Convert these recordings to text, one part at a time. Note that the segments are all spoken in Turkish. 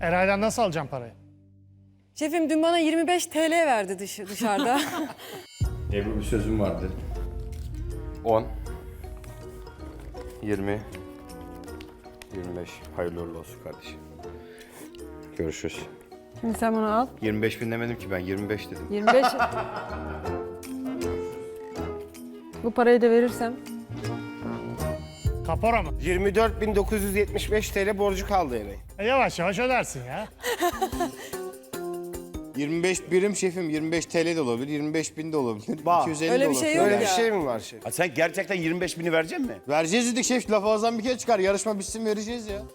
Eray'dan nasıl alacağım parayı? Şefim dün bana 25 TL verdi dış, dışarıda. Ebru bir sözüm vardı. 10 20 25 Hayırlı uğurlu olsun kardeşim. Görüşürüz. Şimdi sen bunu al. 25 bin demedim ki ben 25 dedim. 25. Bu parayı da verirsem. Kapora mı? 24.975 TL borcu kaldı yani. E yavaş yavaş ödersin ya. 25 birim şefim 25 TL de olabilir, 25 bin de olabilir, Bak, 250 öyle de bir olabilir. şey yok Öyle ya. bir şey mi var şey? Ha, sen gerçekten 25 bini verecek mi? Vereceğiz dedik şef laf ağızdan bir kere çıkar. Yarışma bitsin vereceğiz ya.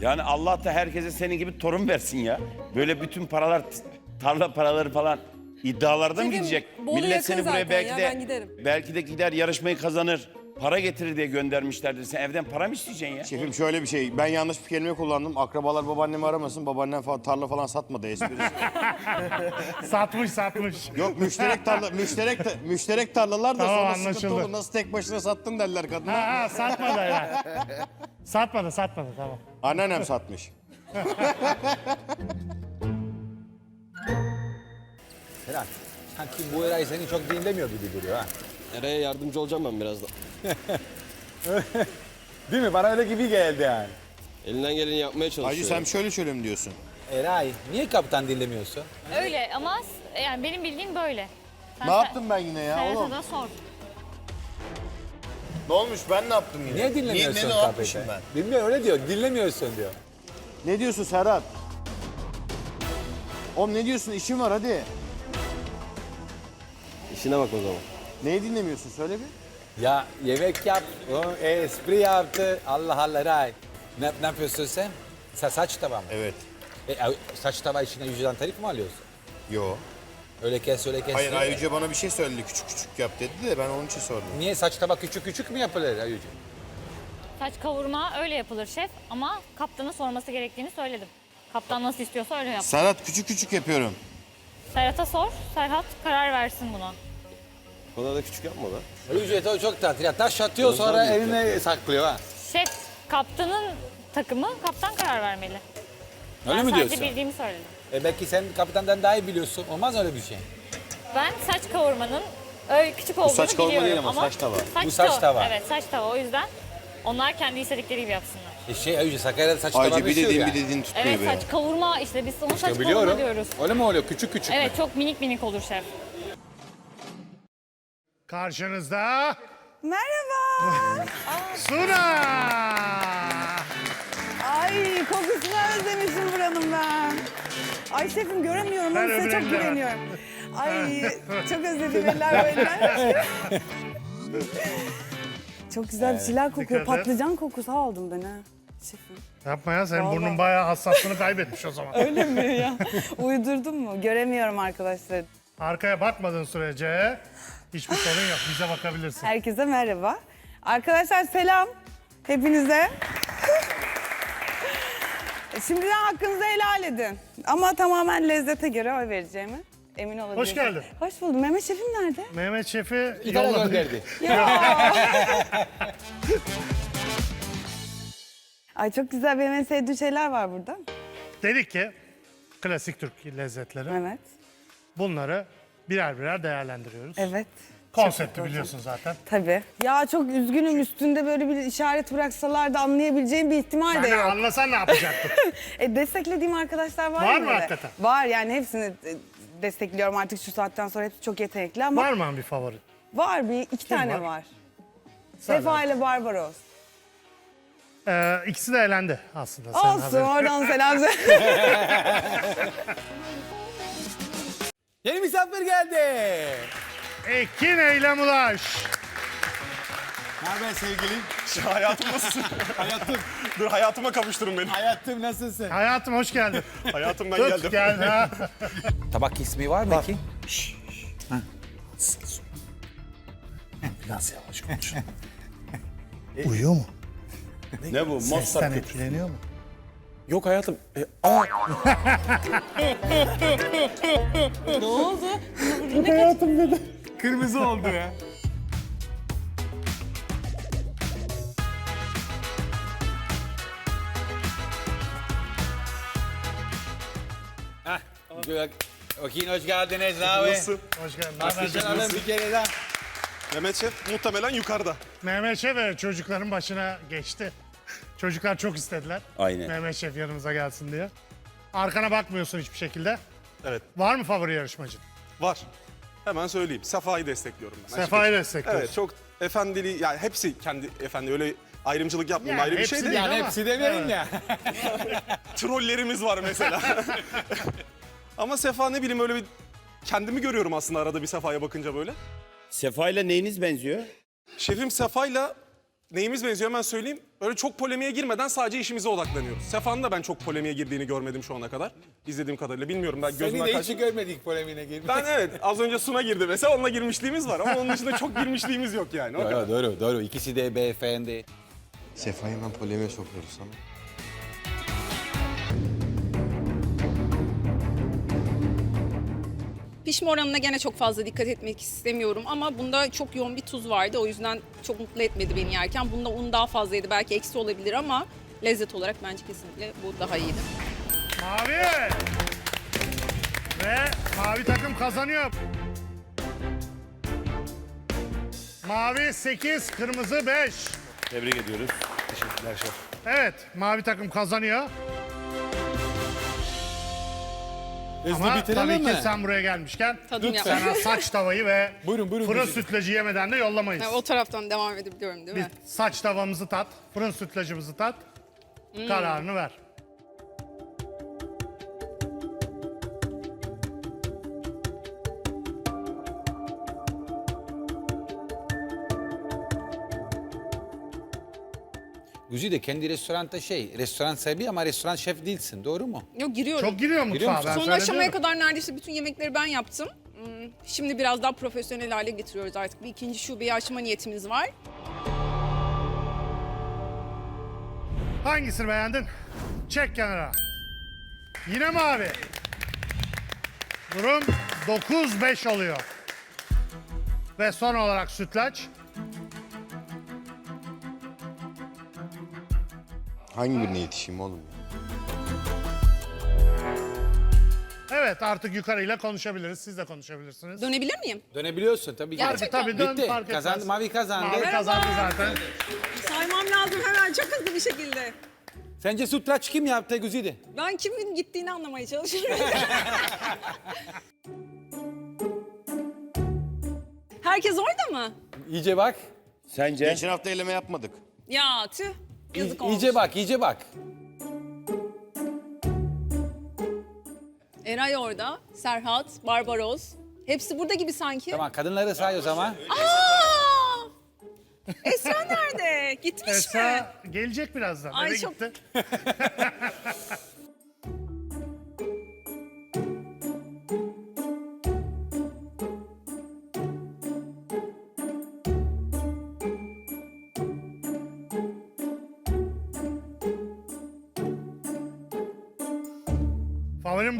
Yani Allah da herkese senin gibi torun versin ya. Böyle bütün paralar, tarla paraları falan iddialarda mı gidecek? Bolu Millet yakın seni buraya zaten belki ya, de giderim. belki de gider yarışmayı kazanır. Para getirir diye göndermişlerdir. Sen evden para mı isteyeceksin ya? Şefim şöyle bir şey, ben yanlış bir kelime kullandım. Akrabalar babaannemi aramasın, babaannem falan tarla falan satmadı esprisi. Satmış satmış. Yok müşterek tarla, müşterek ta- müşterek tarlalar da Tamam, sonra sıkıntı anlaşıldı. olur. Nasıl tek başına sattın derler kadına. Ha, ha satmadı yani. Satmadı satmadı tamam. Anneannem satmış. Serhat, sanki bu Eray seni çok dinlemiyor gibi duruyor ha. Nereye yardımcı olacağım ben birazdan. Değil mi? Bana öyle gibi geldi yani. Elinden geleni yapmaya çalışıyor. Hacı sen şöyle şöyle mi diyorsun? Eray, niye kaptan dinlemiyorsun? Öyle ama s- yani benim bildiğim böyle. Sen Ne yaptım ben yine ya Serhat'a oğlum? da sor. Ne olmuş ben ne yaptım yine? Niye dinlemiyorsun Niye, ne kaptan? yapmışım ben? Bilmiyorum öyle diyor, dinlemiyorsun diyor. Ne diyorsun Serhat? Oğlum ne diyorsun? İşim var hadi. İşine bak o zaman. Neyi dinlemiyorsun söyle bir. Ya yemek yap, o espri yaptı. Allah Allah Eray. Ne, ne yapıyorsun sen? Sa saç tava mı? Evet. E, a- saç tava içine yüzden tarif mi alıyorsun? Yo. Öyle kes, öyle kes. Hayır diyor. Ayrıca bana bir şey söyledi küçük küçük yap dedi de ben onun için sordum. Niye saç tava küçük küçük mü yapılır Ayucu? Saç kavurma öyle yapılır şef ama kaptana sorması gerektiğini söyledim. Kaptan nasıl istiyorsa öyle yap. Serhat küçük küçük yapıyorum. Serhat'a sor. Serhat karar versin buna. O kadar da küçük yapma da. Ayucu o çok tatlı. Ya taş atıyor sonra eline saklıyor ha. Şef kaptanın takımı kaptan karar vermeli. Öyle ben mi sadece diyorsun? bildiğimi söyledim. E belki sen kapitandan daha iyi biliyorsun. Olmaz öyle bir şey. Ben saç kavurmanın öyle küçük olduğunu saç kavurma biliyorum değil ama saç tava. Saç Bu saç tava. Evet saç tava o yüzden onlar kendi istedikleri gibi yapsınlar. E şey Ayucu Sakarya'da saç tava Ayrıca bir dediğin yani. bir dediğin tutmuyor Evet be. saç kavurma işte biz onu saç kavurma biliyorum. diyoruz. Öyle mi oluyor? Küçük küçük mü? Evet çok minik minik olur şef. Karşınızda Merhaba. Suna. Ay kokusunu özlemişim buranın ben. Ay şefim göremiyorum ama Ben size çok güveniyorum. Ay çok özledim eller eller. çok güzel bir şeyler kokuyor. dikkat et. Patlıcan kokusu aldım ben ha. Şefim. Yapma ya senin Vallahi. burnun bayağı hassaslığını kaybetmiş o zaman. Öyle mi ya? Uydurdun mu? Göremiyorum arkadaşlar. Arkaya bakmadığın sürece hiçbir sorun yok. Bize bakabilirsin. Herkese merhaba. Arkadaşlar selam hepinize. Şimdiden hakkınızı helal edin. Ama tamamen lezzete göre oy vereceğimi emin olabilirsiniz. Hoş geldin. Hoş buldum. Mehmet Şefim nerede? Mehmet Şef'i İtalya yolladık. gönderdi. Ay çok güzel. Benim en sevdiğim şeyler var burada. Dedik ki klasik Türk lezzetleri. Evet. Bunları birer birer değerlendiriyoruz. Evet. Konsepti biliyorsun zaten. Tabii. Ya çok üzgünüm üstünde böyle bir işaret bıraksalar da anlayabileceğim bir ihtimal de Yani yok. anlasan ne yapacaktın? E, desteklediğim arkadaşlar var Var mı böyle? hakikaten? Var yani hepsini e, destekliyorum artık şu saatten sonra hepsi çok yetenekli ama Var mı bir favori? var bir iki tane var? var. Sefa ile Barbaros. Ee, ikisi de elendi aslında. senin Olsun haberin. oradan selam söyle. Yeni misafir geldi. Ekin Eylem Ulaş. Haber sevgilim? Hayatım nasılsın? Hayatım. Dur hayatıma kavuşturun beni. Hayatım nasılsın? Hayatım hoş geldin. Hayatım ben Tut geldim. gel ha. Tabak ismi var mı ki? Biraz yavaş konuş. Uyuyor mu? Ne bu? Sesten etkileniyor mu? Yok hayatım. E, aa. ne oldu? Yok hayatım dedi. Kırmızı oldu ya. Okin hoş geldiniz abi. Nasıl? Hoş geldin. Anlaşan alın bir kere daha. Mehmet Şef muhtemelen yukarıda. Mehmet Şef çocukların başına geçti. Çocuklar çok istediler. Aynen. Mehmet Şef yanımıza gelsin diye. Arkana bakmıyorsun hiçbir şekilde. Evet Var mı favori yarışmacın? var. Hemen söyleyeyim. Sefa'yı destekliyorum ben. Sefa'yı destekliyorsun. Evet çok efendili yani hepsi kendi efendi öyle ayrımcılık yapmıyorum Yani ayrı bir hepsi şey de. değil Yani ama- hepsi demeyelim Evet. ya. Trollerimiz var mesela. Ama Sefa ne bileyim öyle bir kendimi görüyorum aslında arada bir Sefa'ya bakınca böyle. Sefa ile neyiniz benziyor? Şefim Sefa'yla neyimiz benziyor hemen söyleyeyim. Öyle çok polemiğe girmeden sadece işimize odaklanıyoruz. Sefa'nın da ben çok polemiğe girdiğini görmedim şu ana kadar. İzlediğim kadarıyla bilmiyorum ben Seni gözümden de kaç. hiç görmedik polemiğine girmek. Ben evet az önce Suna girdi mesela onunla girmişliğimiz var ama onun dışında çok girmişliğimiz yok yani. O kadar. Doğru doğru doğru. İkisi de beyefendi. Sefa'yı hemen polemiğe sokuyoruz sana. Pişme oranına gene çok fazla dikkat etmek istemiyorum ama bunda çok yoğun bir tuz vardı. O yüzden çok mutlu etmedi beni yerken. Bunda un daha fazlaydı. Belki eksi olabilir ama lezzet olarak bence kesinlikle bu daha iyiydi. Mavi! Ve mavi takım kazanıyor. Mavi 8, kırmızı 5. Tebrik ediyoruz. Teşekkürler şef. Evet, mavi takım kazanıyor. Hızlı Ama bitirelim tabii mi? ki sen buraya gelmişken Tadım yapmak. saç tavayı ve Buyurun, buyurun, fırın buyurun. sütlacı yemeden de yollamayız. o taraftan devam edebiliyorum değil Bir saç tavamızı tat, fırın sütlacımızı tat, kararını ver. Güzide kendi restoranda şey, restoran sahibi ama restoran şef değilsin. Doğru mu? Yok giriyorum. Çok giriyor mutfağa musun? ben Son sana aşamaya diyorum. kadar neredeyse bütün yemekleri ben yaptım. Hmm, Şimdi biraz daha profesyonel hale getiriyoruz artık. Bir ikinci şubeyi açma niyetimiz var. Hangisini beğendin? Çek kenara. Yine mavi. Durum 9-5 oluyor. Ve son olarak sütlaç. Hangi birine yetişeyim oğlum? Evet artık yukarıyla konuşabiliriz. Siz de konuşabilirsiniz. Dönebilir miyim? Dönebiliyorsun tabii ki. Tabii tabii dön Bitti. fark etmez. Kazandı, mavi kazandı. Mavi kazandı zaten. Saymam lazım hemen çok hızlı bir şekilde. Sence sütlaç kim yaptı Güzide? Ben kimin gittiğini anlamaya çalışıyorum. Herkes orada mı? İyice bak. Sence? Geçen hafta eleme yapmadık. Ya tüh. Yazık olmuş. İyice bak, iyice bak. Eray orada, Serhat, Barbaros. Hepsi burada gibi sanki. Tamam kadınları say o zaman. Aa! Esra nerede? Gitmiş mi? Esra gelecek birazdan. Ay, Eve çok- gitti.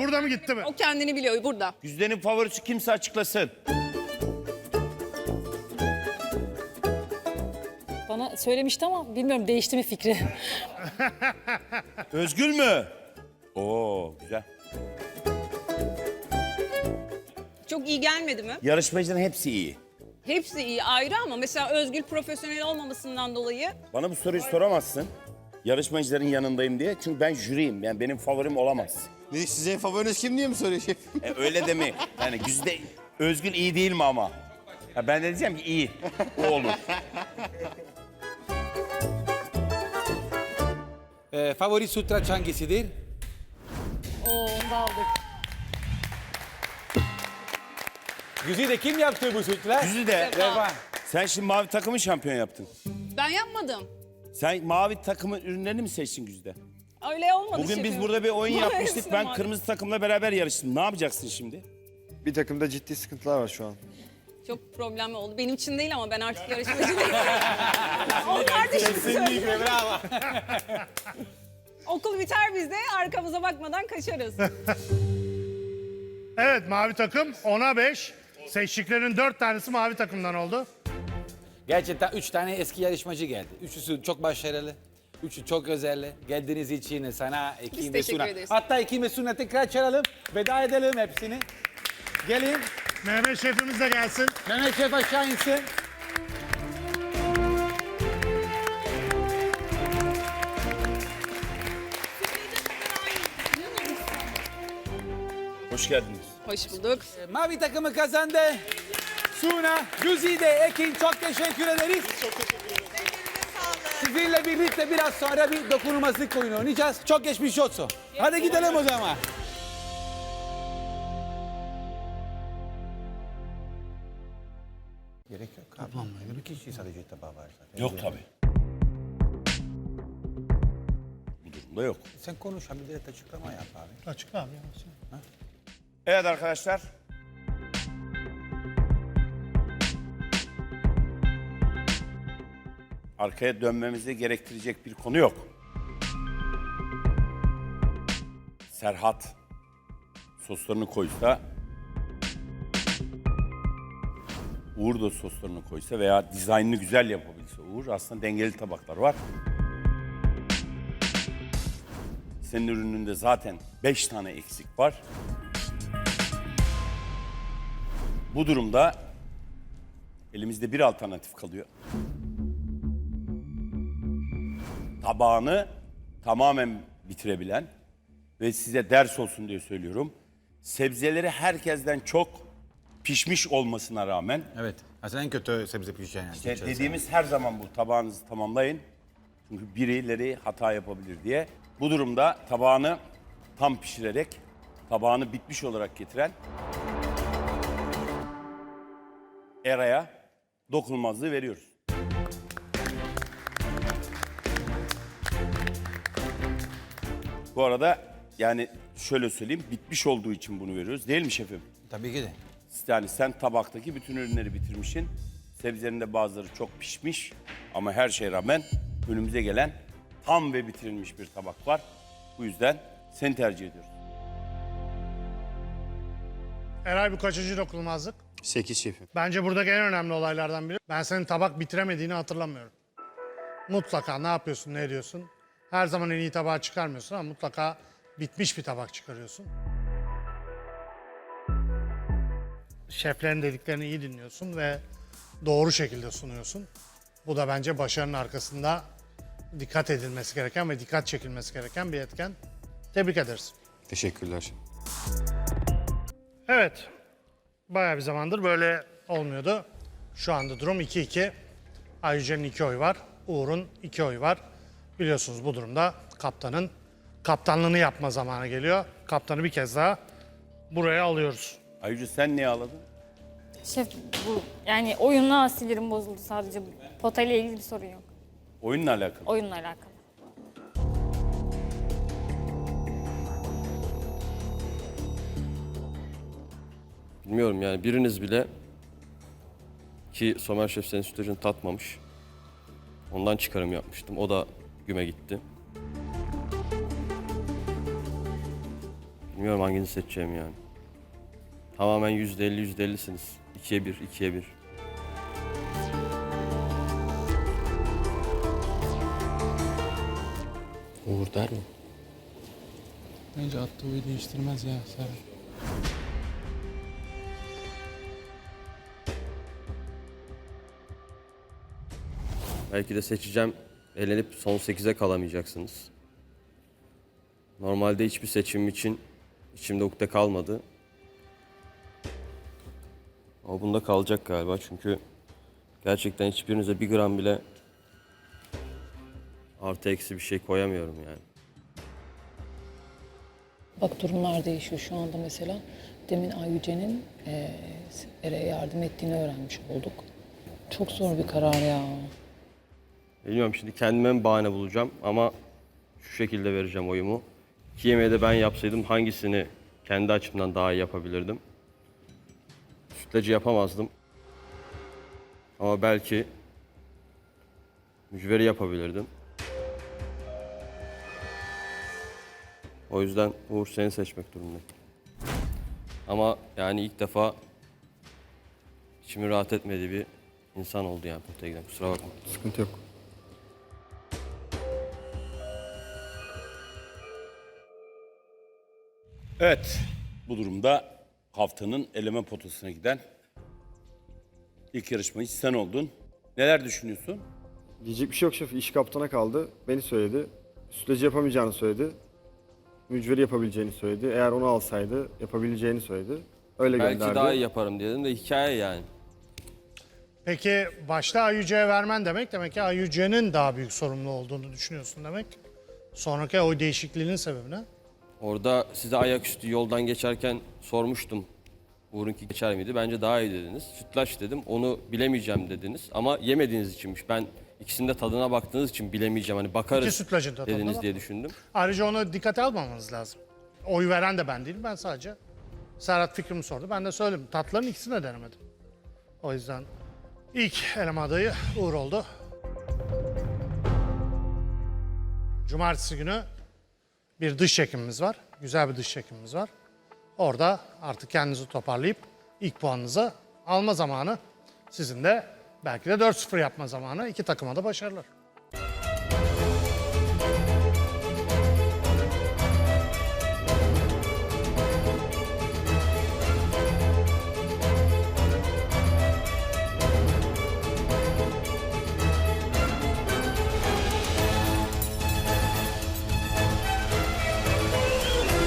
burada mı gitti mi? O kendini biliyor burada. Güzde'nin favorisi kimse açıklasın. Bana söylemişti ama bilmiyorum değişti mi fikri. Özgül mü? Oo güzel. Çok iyi gelmedi mi? Yarışmacıların hepsi iyi. Hepsi iyi ayrı ama mesela Özgül profesyonel olmamasından dolayı Bana bu soruyu soramazsın. Yarışmacıların yanındayım diye. Çünkü ben jüriyim. Yani benim favorim olamaz. Ne sizin favoriniz kim diye mi soruyor şef? E, öyle de mi? Yani Güzde, Özgül iyi değil mi ama? Ya ben de diyeceğim ki iyi. O olur. Ee, favori sütlaç hangisidir? Oo onu da aldık. Güzide kim yaptı bu sütlaç? Güzide Revan. sen şimdi mavi takımı şampiyon yaptın. ben yapmadım. Sen mavi takımın ürünlerini mi seçtin Güzde? Öyle olmadı Bugün biz burada bir oyun yapmıştık. Ben kırmızı takımla beraber yarıştım. Ne yapacaksın şimdi? Bir takımda ciddi sıkıntılar var şu an. Çok problemli oldu. Benim için değil ama ben artık yarışmacı değilim. o kardeşim Kesinlikle bravo. Okul biter bizde arkamıza bakmadan kaçarız. Evet mavi takım 10'a 5. Seçtiklerin 4 tanesi mavi takımdan oldu. Gerçekten üç tane eski yarışmacı geldi. Üçüsü çok başarılı. Üçü çok özel. Geldiğiniz için sana Ekim ve teşekkür Suna. ederiz. Hatta Ekim ve Suna tekrar çağıralım. Veda edelim hepsini. Gelin. Mehmet şefimiz de gelsin. Mehmet Şef aşağı insin. Hoş geldiniz. Hoş bulduk. Mavi takımı kazandı. Suna, Güzide, Ekin çok teşekkür ederiz. Sizinle birlikte biraz sonra bir dokunulmazlık oyunu oynayacağız. Çok geçmiş olsun. Hadi gidelim o zaman. Gerek yok abi. Tamam Bir kişi sadece tabağı var zaten. Yok tabii. Bu durumda yok. Sen konuş abi direkt açıklama yap abi. Açık abi. ya. Evet arkadaşlar. Arkaya dönmemizi gerektirecek bir konu yok. Serhat soslarını koysa Uğur da soslarını koysa veya dizaynını güzel yapabilse Uğur aslında dengeli tabaklar var. Senin ürününde zaten 5 tane eksik var. Bu durumda elimizde bir alternatif kalıyor. Tabağını tamamen bitirebilen ve size ders olsun diye söylüyorum. Sebzeleri herkesten çok pişmiş olmasına rağmen Evet. Aslında en kötü sebze pişen yani. işte dediğimiz her zaman bu tabağınızı tamamlayın. Çünkü birileri hata yapabilir diye. Bu durumda tabağını tam pişirerek tabağını bitmiş olarak getiren Era'ya dokunulmazlığı veriyoruz. Bu arada yani şöyle söyleyeyim bitmiş olduğu için bunu veriyoruz değil mi şefim? Tabii ki de. Yani sen tabaktaki bütün ürünleri bitirmişsin. Sebzelerin de bazıları çok pişmiş ama her şeye rağmen önümüze gelen tam ve bitirilmiş bir tabak var. Bu yüzden seni tercih ediyoruz. Eray bu kaçıncı dokunulmazlık? 8 şefim. Bence buradaki en önemli olaylardan biri. Ben senin tabak bitiremediğini hatırlamıyorum. Mutlaka ne yapıyorsun, ne ediyorsun? Her zaman en iyi tabağı çıkarmıyorsun ama mutlaka bitmiş bir tabak çıkarıyorsun. Şeflerin dediklerini iyi dinliyorsun ve doğru şekilde sunuyorsun. Bu da bence başarının arkasında dikkat edilmesi gereken ve dikkat çekilmesi gereken bir etken. Tebrik ederiz. Teşekkürler. Evet. Bayağı bir zamandır böyle olmuyordu. Şu anda durum 2-2. Ayrıca'nın 2 oy var. Uğur'un 2 oy var. Biliyorsunuz bu durumda kaptanın kaptanlığını yapma zamanı geliyor. Kaptanı bir kez daha buraya alıyoruz. Ayrıca sen niye ağladın? Şef bu yani oyunla sinirim bozuldu sadece. Potayla ilgili bir sorun yok. Oyunla alakalı. Oyunla alakalı. Bilmiyorum yani biriniz bile ki Somer Şef senin sütlacını tatmamış. Ondan çıkarım yapmıştım. O da güme gitti. Bilmiyorum hangini seçeceğim yani. Tamamen yüzde elli yüzde ellisiniz. İkiye bir, ikiye bir. Uğur der mi? Bence attığı oyu değiştirmez ya Serhat. Belki de seçeceğim. Elenip son 8'e kalamayacaksınız. Normalde hiçbir seçimim için içimde ukde kalmadı. Ama bunda kalacak galiba çünkü gerçekten hiçbirinize bir gram bile artı eksi bir şey koyamıyorum yani. Bak durumlar değişiyor şu anda mesela. Demin Ayyüce'nin Era'ya yardım ettiğini öğrenmiş olduk. Çok zor bir karar ya. Bilmiyorum şimdi kendime mi bahane bulacağım ama şu şekilde vereceğim oyumu. İki yemeği de ben yapsaydım hangisini kendi açımdan daha iyi yapabilirdim? Sütlacı yapamazdım. Ama belki mücveri yapabilirdim. O yüzden Uğur seni seçmek durumundayım. Ama yani ilk defa içimi rahat etmediği bir insan oldu yani potaya giden. Kusura bakma. Sıkıntı yok. Evet, bu durumda haftanın eleme potasına giden ilk yarışmacı sen oldun. Neler düşünüyorsun? Diyecek bir şey yok şef. İş kaptana kaldı. Beni söyledi. Sütlacı yapamayacağını söyledi. Mücveri yapabileceğini söyledi. Eğer onu alsaydı yapabileceğini söyledi. Öyle Belki gönderdi. daha iyi yaparım dedim de hikaye yani. Peki başta Ayüce'ye vermen demek demek ki Ayüce'nin daha büyük sorumlu olduğunu düşünüyorsun demek. Sonraki oy değişikliğinin sebebi ne? Orada size ayaküstü yoldan geçerken sormuştum. Uğur'unki geçer miydi? Bence daha iyi dediniz. Sütlaç dedim. Onu bilemeyeceğim dediniz. Ama yemediğiniz içinmiş. Ben ikisinde tadına baktığınız için bilemeyeceğim. Hani bakarız İki sütlacın da tadına dediniz diye düşündüm. Ayrıca onu dikkate almamanız lazım. Oy veren de ben değilim. Ben sadece Serhat fikrimi sordu. Ben de söyledim. Tatların ikisini de denemedim. O yüzden ilk eleme adayı Uğur oldu. Cumartesi günü bir dış çekimimiz var. Güzel bir dış çekimimiz var. Orada artık kendinizi toparlayıp ilk puanınızı alma zamanı. Sizin de belki de 4-0 yapma zamanı. İki takıma da başarılar.